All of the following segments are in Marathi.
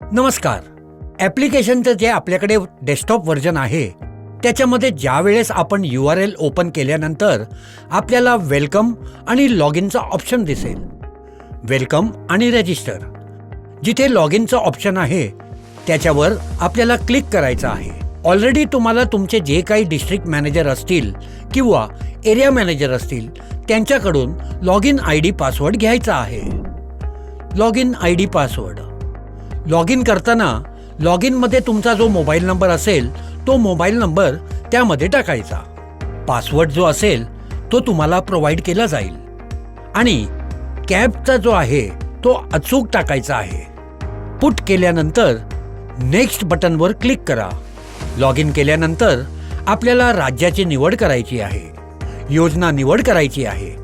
नमस्कार. ॲप्लिकेशनचं जे आपल्याकडे डेस्कटॉप व्हर्जन आहे त्याच्यामध्ये ज्यावेळेस आपण यू आर एल ओपन केल्यानंतर आपल्याला वेलकम आणि लॉग इनचा ऑप्शन दिसेल. वेलकम आणि रजिस्टर. जिथे लॉग इनचं ऑप्शन आहे त्याच्यावर आपल्याला क्लिक करायचं आहे. ऑलरेडी तुम्हाला तुमचे जे काही डिस्ट्रिक्ट मॅनेजर असतील किंवा एरिया मॅनेजर असतील त्यांच्याकडून log in I D password घ्यायचा आहे. Log in I D password. Log in करताना लॉग इनमध्ये तुमचा जो मोबाईल नंबर असेल तो मोबाईल नंबर त्यामध्ये टाकायचा. पासवर्ड जो असेल तो तुम्हाला प्रोव्हाइड केला जाईल. आणि कॅबचा जो आहे तो अचूक टाकायचा आहे. पुट केल्यानंतर नेक्स्ट बटनवर क्लिक करा. लॉग इन केल्यानंतर आपल्याला राज्याची निवड करायची आहे. योजना निवड करायची आहे.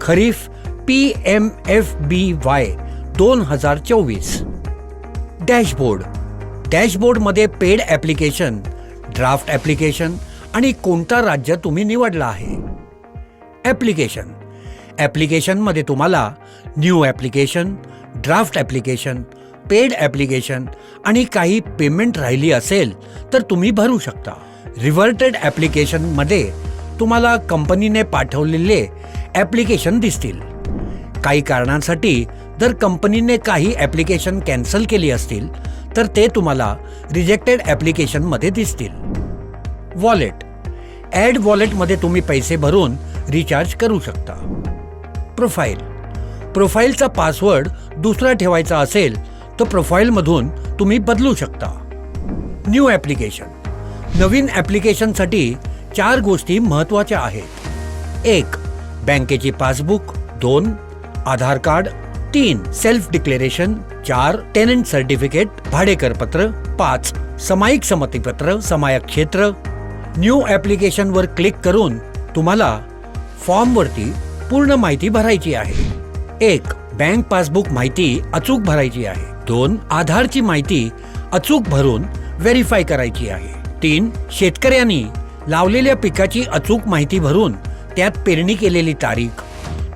Kharif P M F B Y दोन हजार चोवीस. डॅशबोर्ड. डॅशबोर्डमध्ये पेड ॲप्लिकेशन ड्राफ्ट ॲप्लिकेशन आणि कोणता राज्य तुम्ही निवडला आहे. ॲप्लिकेशन. ॲप्लिकेशनमध्ये तुम्हाला new application draft application paid application आणि काही पेमेंट राहिली असेल तर तुम्ही भरू शकता. रिव्हर्टेड ॲप्लिकेशनमध्ये तुम्हाला कंपनीने पाठवलेले ॲप्लिकेशन दिसतील. काही कारणांसाठी जर कंपनीने काही ॲप्लिकेशन कॅन्सल केली असतील तर ते तुम्हाला रिजेक्टेड ॲप्लिकेशनमध्ये दिसतील. वॉलेट. ॲड वॉलेटमध्ये तुम्ही पैसे भरून रिचार्ज करू शकता. प्रोफाईल. प्रोफाईलचा पासवर्ड दुसरा ठेवायचा असेल तर प्रोफाईलमधून तुम्ही बदलू शकता. New application. नवीन ॲप्लिकेशनसाठी चार गोष्टी महत्त्वाच्या आहेत. एक बँकेची पासबुक. दोन आधार कार्ड तीन सेल्फ डिक्लेरेशन चार टेनंट सर्टिफिकेट भाडेकरपत्र पाच समायिक संमतीपत्र समायक क्षेत्र. न्यू ॲप्लिकेशनवर क्लिक करून तुम्हाला फॉर्मवरती पूर्ण माहिती भरायची आहे. एक बँक पासबुक माहिती अचूक भरायची आहे. दोन आधारची माहिती अचूक भरून व्हेरीफाय करायची आहे. तीन शेतकऱ्यांनी लावलेल्या पिकाची अचूक माहिती भरून त्यात पेरणी केलेली तारीख.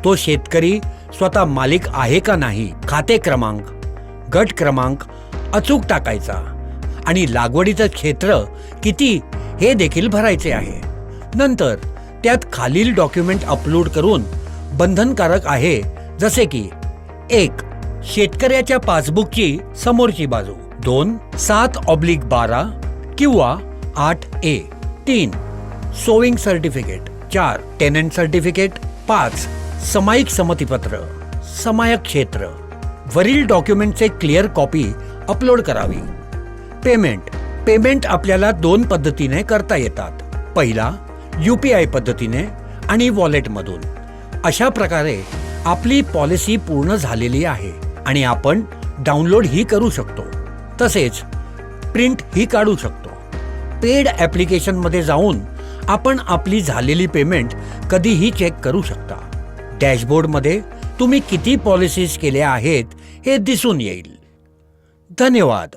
तो शेतकरी स्वतः मालिक आहे का नाही? खाते क्रमांक गट क्रमांक अचूक टाकायचा. आणि लागवडीचं क्षेत्र किती हे देखील भरायचे आहे. नंतर त्यात खालील डॉक्युमेंट अपलोड करून बंधनकारक आहे जसे की एक शेतकऱ्याच्या पासबुकची समोरची बाजू. दोन सात ऑब्लिक बारा किंवा आठ ए. तीन सोविंग सर्टिफिकेट चार टेनंट सर्टिफिकेट पाच समायिक संमतीपत्र समायक क्षेत्र वरील डॉक्युमेंटचे क्लिअर कॉपी अपलोड करावी. पेमेंट पेमेंट आपल्याला दोन पद्धतीने करता येतात. पहिला यू पी आय पद्धतीने आणि वॉलेटमधून अशा प्रकारे आपली पॉलिसी पूर्ण झालेली आहे आणि आपण डाउनलोड ही करू शकतो. तसेच प्रिंट ही काढू शकतो. पेड ॲप्लिकेशनमध्ये जाऊन आपण आपली झालेली पेमेंट कधीही चेक करू शकता. डॅशबोर्डमध्ये तुम्ही किती पॉलिसीज केल्या आहेत हे दिसून येईल. धन्यवाद.